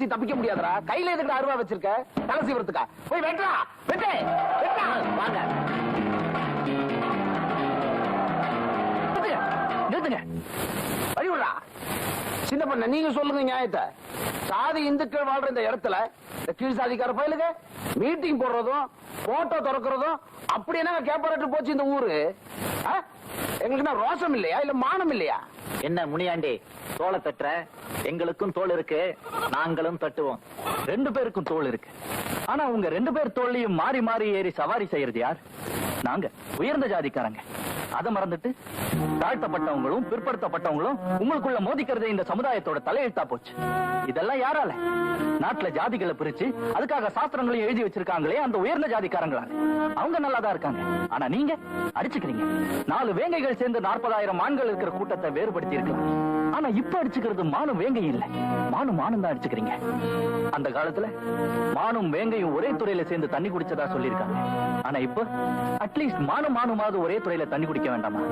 நீ தப்பிக்க முடியாதுடா. கையில எதுக்கு அருவா வச்சிருக்க? தலை சீவரத்துக்கா போய் வெட்டா வெட்டே. வெட்டா வாங்க. நிறுத்துங்க. வழி விடுறா. சின்ன பண்ண நீங்க சொல்லுங்க நியாயத்தை. சாதி இந்துக்கள் வாழ்ற இந்த இடத்துல இந்த கீழ் சாதிக்கார பயிலுங்க மீட்டிங் போடுறதும் போட்டோ திறக்கிறதும் அப்படி என்ன கேப்பாரட்டு போச்சு இந்த ஊரு? எங்களுக்கு ரோசம் இல்லையா? இல்ல மானம் இல்லையா? என்ன முனியாண்டி தோலை தட்டுற? எங்களுக்கும் தோல் இருக்கு நாங்களும் தட்டுவோம். ரெண்டு பேருக்கும் தோல் இருக்கு. ஆனா உங்க ரெண்டு பேர் தோல்லையும் மாறி மாறி ஏறி சவாரி செய்யறது யார்? நாங்க உயர்ந்த ஜாதிக்காரங்க. அதை மறந்துட்டு தாழ்த்தப்பட்டவங்களும் பிற்படுத்தப்பட்டவங்களும் உங்களுக்குள்ள மோதிக்கிறது இந்த சமுதாயத்தோட தலையெழுத்தா போச்சு. இதெல்லாம் யாரால? நாட்டுல ஜாதிகளை பிரிச்சு அதுக்காக சாஸ்திரங்களையும் எழுதி வச்சிருக்காங்களே அந்த உயர்ந்த ஜாதிக்காரங்களா அவங்க நல்லா தான் இருக்காங்க. ஆனா நீங்க அடிச்சுக்கிறீங்க. நாலு வேங்கைகள் சேர்ந்து நாற்பதாயிரம் ஆண்கள் இருக்கிற கூட்டத்தை வேறுபடுத்தி இருக்கலாம். ஆனா இப்ப அடிச்சுக்கிறது மானும் வேங்கை இல்ல. மானும் மானும் தான் அடிச்சுக்கிறீங்க. அந்த காலத்துல மானும் வேங்கையும் ஒரே துறையில சேர்ந்து தண்ணி குடிச்சதா சொல்லியிருக்காங்க. ஆனா இப்ப அட்லீஸ்ட் மானும் மானுமாவது ஒரே துறையில தண்ணி குடி குடிக்க வேண்டாமா?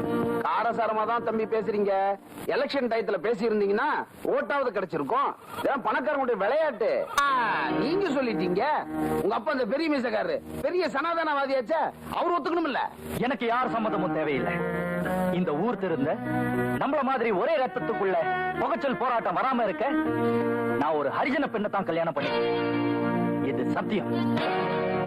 காரசாரமா தான் தம்பி பேசுறீங்க. எலெக்ஷன் டயத்துல பேசி இருந்தீங்கன்னா ஓட்டாவது கிடைச்சிருக்கும். இதெல்லாம் பணக்காரங்களுடைய விளையாட்டு. நீங்க சொல்லிட்டீங்க. உங்க அப்பா அந்த பெரிய மீசக்காரரு. பெரிய சனாதனவாதியாச்சே. அவர் ஒத்துக்கணும் இல்ல. எனக்கு யார் சம்மதமும் தேவையில்லை. இந்த ஊர் திருந்த நம்மள மாதிரி ஒரே ரத்தத்துக்குள்ள புகைச்சல் போராட்டம் வராம இருக்க நான் ஒரு ஹரிஜன பெண்ணை தான் கல்யாணம் பண்ணி இது சத்தியம்.